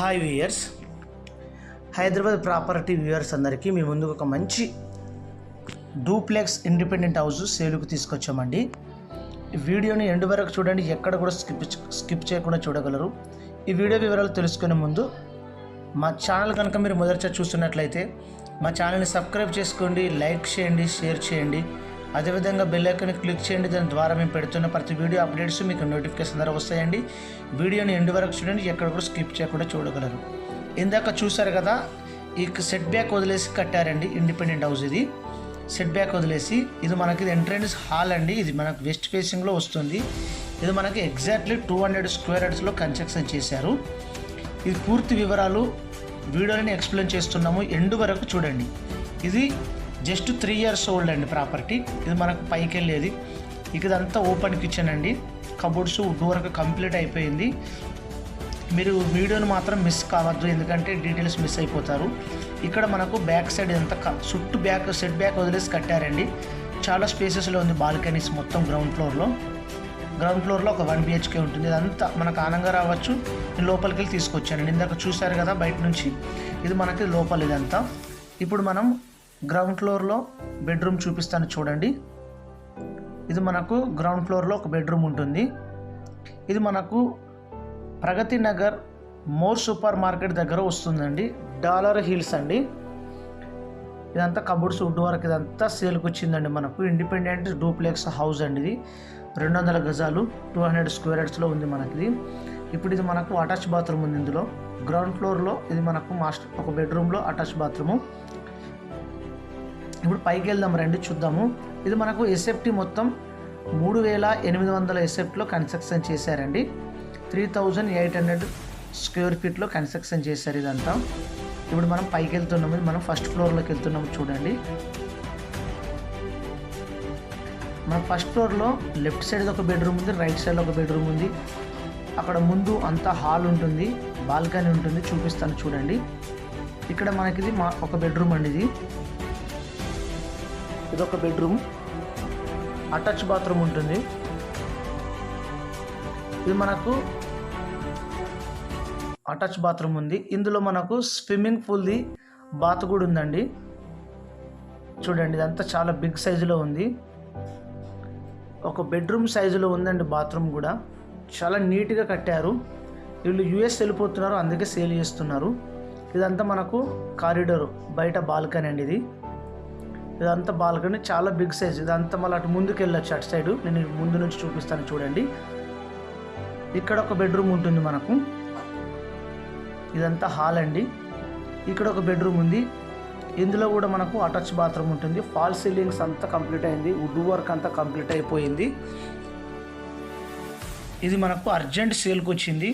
Hi viewers Hyderabad property viewers అందరికీ మీ ముందుకు ఒక మంచి డూప్లెక్స్ ఇండిపెండెంట్ హౌస్ సేలుకు తీసుకొచ్చామండి. ఈ వీడియోని ఎండు వరకు చూడండి ఎక్కడ కూడా స్కిప్ స్కిప్ చేయకుండా చూడగలరు. ఈ వీడియో వివరాలు తెలుసుకునే ముందు మా ఛానల్ కనుక మీరు మొదటిసారి చూస్తున్నట్లయితే మా ఛానల్ని సబ్స్క్రైబ్ చేసుకోండి లైక్ చేయండి షేర్ చేయండి. అదేవిధంగా బెల్ ఐకాన్ని క్లిక్ చేయండి. దాని ద్వారా మేము పెడుతున్న ప్రతి వీడియో అప్డేట్స్ మీకు నోటిఫికేషన్ ద్వారా వస్తాయండి. వీడియోని ఎండు వరకు చూడండి. ఎక్కడ కూడా స్కిప్ చేయకుండా చూడగలరు. ఇందాక చూసారు కదా ఈ సెట్ బ్యాక్ వదిలేసి కట్టారండి ఇండిపెండెంట్ హౌస్ ఇది. సెట్ బ్యాక్ వదిలేసి ఇది మనకి ఎంట్రన్స్ హాల్ అండి. ఇది మనకు వెస్ట్ ఫేసింగ్లో వస్తుంది. ఇది మనకి ఎగ్జాక్ట్లీ టూ హండ్రెడ్ స్క్వేర్ యార్డ్స్లో కన్స్ట్రక్షన్ చేశారు. ఇది పూర్తి వివరాలు వీడియోని ఎక్స్ప్లెయిన్ చేస్తున్నాము. ఎండు వరకు చూడండి. ఇది జస్ట్ త్రీ ఇయర్స్ ఓల్డ్ అండి ప్రాపర్టీ. ఇది మనకు పైకి వెళ్ళేది. ఇక ఇదంతా ఓపెన్ కిచెన్ అండి. కబోర్డ్స్ వుడ్ వరకు కంప్లీట్ అయిపోయింది. మీరు వీడియోని మాత్రం మిస్ కావద్దు ఎందుకంటే డీటెయిల్స్ మిస్ అయిపోతారు. ఇక్కడ మనకు బ్యాక్ సైడ్ ఇదంతా చుట్టూ బ్యాక్ సెట్ బ్యాక్ వదిలేసి కట్టారండి. చాలా స్పేసెస్లో ఉంది బాల్కనీస్ మొత్తం గ్రౌండ్ ఫ్లోర్లో గ్రౌండ్ ఫ్లోర్లో ఒక వన్ బిహెచ్కే ఉంటుంది. ఇదంతా మనకు ఆనందంగా రావచ్చు. నేను లోపలికి వెళ్ళి తీసుకొచ్చానండి. ఇందాక చూశారు కదా బయట నుంచి. ఇది మనకి లోపల ఇదంతా. ఇప్పుడు మనం గ్రౌండ్ ఫ్లోర్లో బెడ్రూమ్ చూపిస్తాను చూడండి. ఇది మనకు గ్రౌండ్ ఫ్లోర్లో ఒక బెడ్రూమ్ ఉంటుంది. ఇది మనకు Pragathi Nagar more super market దగ్గర వస్తుందండి. డాలర్ హిల్స్ అండి. ఇదంతా కబుర్స్ వుడ్ వరకు ఇదంతా సేల్కి వచ్చిందండి మనకు. ఇండిపెండెంట్ డూప్లెక్స్ హౌస్ అండి ఇది. రెండు వందల గజాలు టూ హండ్రెడ్ స్క్వేర్ హెడ్స్లో ఉంది మనకి ఇది. ఇప్పుడు ఇది మనకు అటాచ్ బాత్రూమ్ ఉంది ఇందులో. గ్రౌండ్ ఫ్లోర్లో ఇది మనకు మాస్టర్ ఒక బెడ్రూమ్లో అటాచ్ బాత్రూము ఇప్పుడు పైకి వెళ్దాం రండి చూద్దాము. ఇది మనకు ఎస్ఎఫ్టీ మొత్తం మూడు వేల ఎనిమిది వందల ఎస్ఎఫ్టీలో కన్స్ట్రక్షన్ చేశారండి. Three thousand eight hundred square ఫీట్లో construction చేశారు ఇదంతా. ఇప్పుడు మనం పైకి వెళ్తున్నాము ఇది మనం ఫస్ట్ ఫ్లోర్లోకి వెళ్తున్నాము చూడండి. మన ఫస్ట్ ఫ్లోర్లో లెఫ్ట్ సైడ్ ఒక బెడ్రూమ్ ఉంది రైట్ సైడ్ ఒక బెడ్రూమ్ ఉంది. అక్కడ ముందు అంతా హాల్ ఉంటుంది బాల్కనీ ఉంటుంది చూపిస్తాను చూడండి. ఇక్కడ మనకిది మా ఒక బెడ్రూమ్ అండి ఇది. ఇది ఒక బెడ్రూమ్. అటాచ్ బాత్రూమ్ ఉంటుంది. ఇది మనకు అటాచ్ బాత్రూమ్ ఉంది. ఇందులో మనకు స్విమ్మింగ్ పూల్ది బాత్ కూడా ఉందండి. చూడండి ఇదంతా చాలా బిగ్ సైజులో ఉంది. ఒక బెడ్రూమ్ సైజులో ఉందండి బాత్రూమ్ కూడా. చాలా నీట్గా కట్టారు. వీళ్ళు యుఎస్ వెళ్ళిపోతున్నారు అందుకే సేల్ చేస్తున్నారు. ఇదంతా మనకు కారిడోర్ బయట బాల్కనీ అండి ఇది. ఇదంతా బాల్కనీ చాలా బిగ్ సైజ్. ఇదంతా మళ్ళీ అటు ముందుకు వెళ్ళొచ్చు అటు సైడు. నేను ముందు నుంచి చూపిస్తాను చూడండి. ఇక్కడ ఒక బెడ్రూమ్ ఉంటుంది మనకు. ఇదంతా హాల్ అండి. ఇక్కడ ఒక బెడ్రూమ్ ఉంది. ఇందులో కూడా మనకు అటాచ్ బాత్రూమ్ ఉంటుంది. ఫాల్ సీలింగ్స్ అంతా కంప్లీట్ అయింది. వుడ్ వర్క్ అంతా కంప్లీట్ అయిపోయింది. ఇది మనకు అర్జెంట్ సేల్కి వచ్చింది.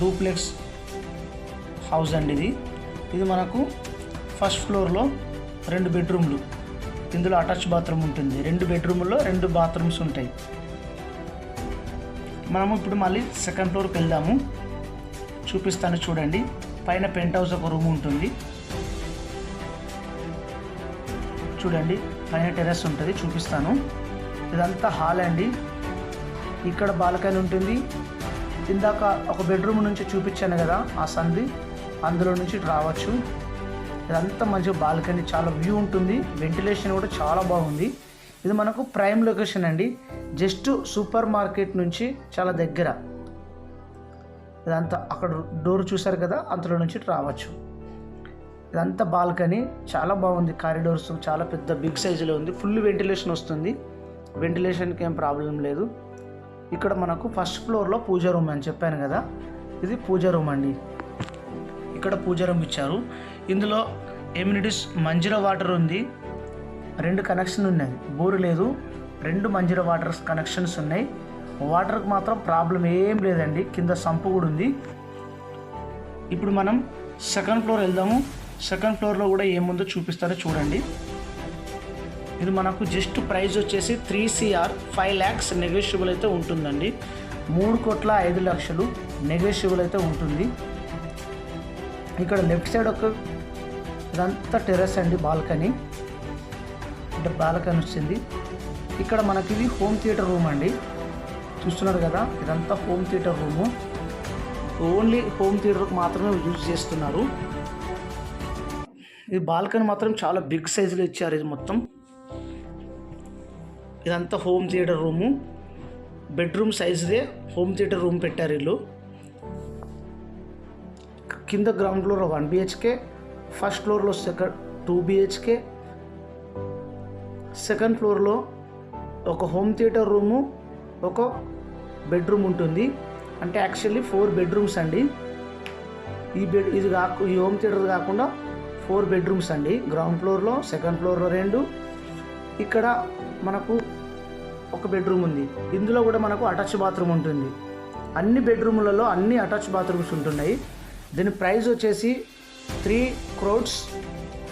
డూప్లెక్స్ హౌస్ అండి ఇది. ఇది మనకు ఫస్ట్ ఫ్లోర్లో రెండు బెడ్రూమ్లు. ఇందులో అటాచ్ బాత్రూమ్ ఉంటుంది. రెండు బెడ్రూమ్లో రెండు బాత్రూమ్స్ ఉంటాయి. మనము ఇప్పుడు మళ్ళీ సెకండ్ ఫ్లోర్కి వెళ్దాము. చూపిస్తాను చూడండి. పైన పెంట్ హౌస్ ఒక రూమ్ ఉంటుంది. చూడండి. పైన టెర్రస్ ఉంటుంది. చూపిస్తాను. ఇదంతా హాల్ అండి. ఇక్కడ బాల్కనీ ఉంటుంది. ఇందాక ఒక బెడ్రూమ్ నుంచి చూపించాను కదా ఆ సంది అందులో నుంచి రావచ్చు. ఇదంతా మంచి బాల్కనీ చాలా వ్యూ ఉంటుంది. వెంటిలేషన్ కూడా చాలా బాగుంది. ఇది మనకు ప్రైమ్ లొకేషన్ అండి. జస్ట్ సూపర్ మార్కెట్ నుంచి చాలా దగ్గర. ఇదంతా అక్కడ డోర్ చూసారు కదా అందులో నుంచి రావచ్చు. ఇదంతా బాల్కనీ చాలా బాగుంది. కారిడోర్స్ చాలా పెద్ద బిగ్ సైజులో ఉంది. ఫుల్ వెంటిలేషన్ వస్తుంది. వెంటిలేషన్కి ఏం ప్రాబ్లం లేదు. ఇక్కడ మనకు ఫస్ట్ ఫ్లోర్లో పూజా రూమ్ అని చెప్పాను కదా. ఇది పూజా రూమ్ అండి. ఇక్కడ పూజా రూమ్ ఇచ్చారు. ఇందులో ఎమ్యూనిటీస్ మంజీరా వాటర్ ఉంది రెండు కనెక్షన్ ఉన్నాయి. బోరు లేదు రెండు మంజీరా వాటర్ కనెక్షన్స్ ఉన్నాయి. వాటర్కి మాత్రం ప్రాబ్లం ఏం లేదండి కింద సంపు కూడా ఉంది. ఇప్పుడు మనం సెకండ్ ఫ్లోర్ వెళ్దాము. సెకండ్ ఫ్లోర్లో కూడా ఏముందో చూపిస్తారో చూడండి. ఇది మనకు జస్ట్ ప్రైస్ వచ్చేసి three CR five lakhs negotiable అయితే ఉంటుందండి. మూడు కోట్ల ఐదు లక్షలు నెగోషియబుల్ అయితే ఉంటుంది. ఇక్కడ లెఫ్ట్ సైడ్ ఒక ఇదంతా టెర్రస్ అండి బాల్కనీ. అంటే బాల్కనీ వచ్చింది. ఇక్కడ మనకి ఇది హోమ్ థియేటర్ రూమ్ అండి. చూస్తున్నారు కదా ఇదంతా home theatre room. Only home థియేటర్కి మాత్రమే యూజ్ చేస్తున్నారు. ఈ బాల్కనీ మాత్రం చాలా బిగ్ సైజులో ఇచ్చారు ఇది మొత్తం. ఇదంతా హోమ్ థియేటర్ రూము. బెడ్రూమ్ సైజుదే హోమ్ థియేటర్ రూమ్ పెట్టారు వీళ్ళు. కింద ground floor one BHK first ఫ్లోర్లో సెకండ్ టూ బిహెచ్కే సెకండ్ ఫ్లోర్లో ఒక హోమ్ థియేటర్ రూము ఒక బెడ్రూమ్ ఉంటుంది. అంటే యాక్చువల్లీ ఫోర్ బెడ్రూమ్స్ అండి. ఈ బెడ్ ఇది కాకు ఈ హోమ్ థియేటర్ కాకుండా ఫోర్ బెడ్రూమ్స్ అండి. గ్రౌండ్ ఫ్లోర్లో సెకండ్ ఫ్లోర్లో రెండు. ఇక్కడ మనకు ఒక బెడ్రూమ్ ఉంది. ఇందులో కూడా మనకు అటాచ్ బాత్రూమ్ ఉంటుంది. అన్ని బెడ్రూములలో అన్ని అటాచ్ బాత్రూమ్స్ ఉంటున్నాయి. దీని ప్రైస్ వచ్చేసి త్రీ క్రోడ్స్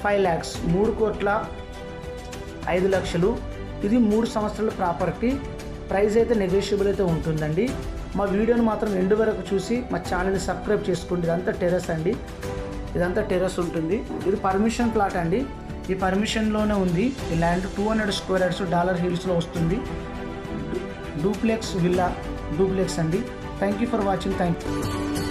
ఫైవ్ ల్యాక్స్ మూడు కోట్ల ఐదు లక్షలు. ఇది మూడు సంవత్సరాల ప్రాపర్టీ. ప్రైస్ అయితే నెగోషియబుల్ అయితే ఉంటుందండి. మా వీడియోని మాత్రం ఎండు వరకు చూసి మా ఛానల్ని సబ్స్క్రైబ్ చేసుకోండి. ఇదంతా టెర్రస్ అండి. ఇదంతా టెర్రస్ ఉంటుంది. ఇది పర్మిషన్ ప్లాట్ అండి. ఈ పర్మిషన్లోనే ఉంది. ఈ land two hundred square yards Dollar హిల్స్లో వస్తుంది. డూప్లెక్స్ విల్లా డూప్లెక్స్ అండి. Thank you for watching. Thank you.